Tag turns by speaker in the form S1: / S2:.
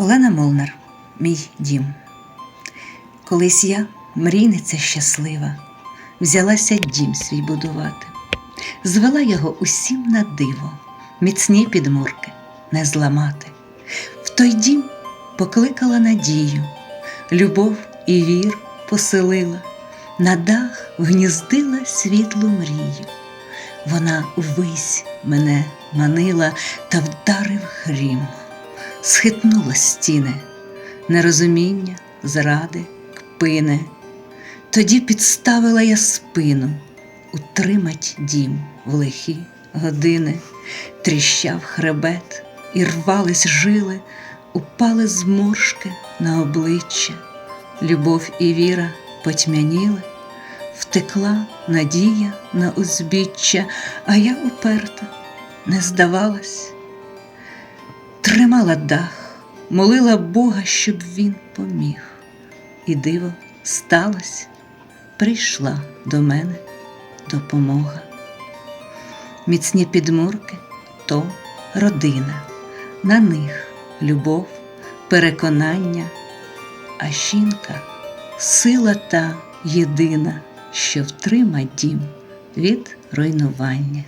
S1: Олена Молнар, мій дім. Колись я, мрійниця щаслива, взялася дім свій будувати, звела його усім на диво, міцні підмурки не зламати. В той дім покликала надію, любов і вір поселила, на дах вгніздила світлу мрію. Вона увись мене манила та вдарив грім, схитнуло стіни, нерозуміння, зради, кпини. Тоді підставила я спину, утримать дім в лихі години, тріщав хребет, і рвались жили, упали зморшки на обличчя, любов і віра потьмяніли, втекла надія на узбіччя, а я уперта не здавалась, тримала дах, молила Бога, щоб він поміг, і диво сталося, прийшла до мене допомога. Міцні підмурки то родина, на них любов, переконання, а жінка сила та єдина, що втрима дім від руйнування.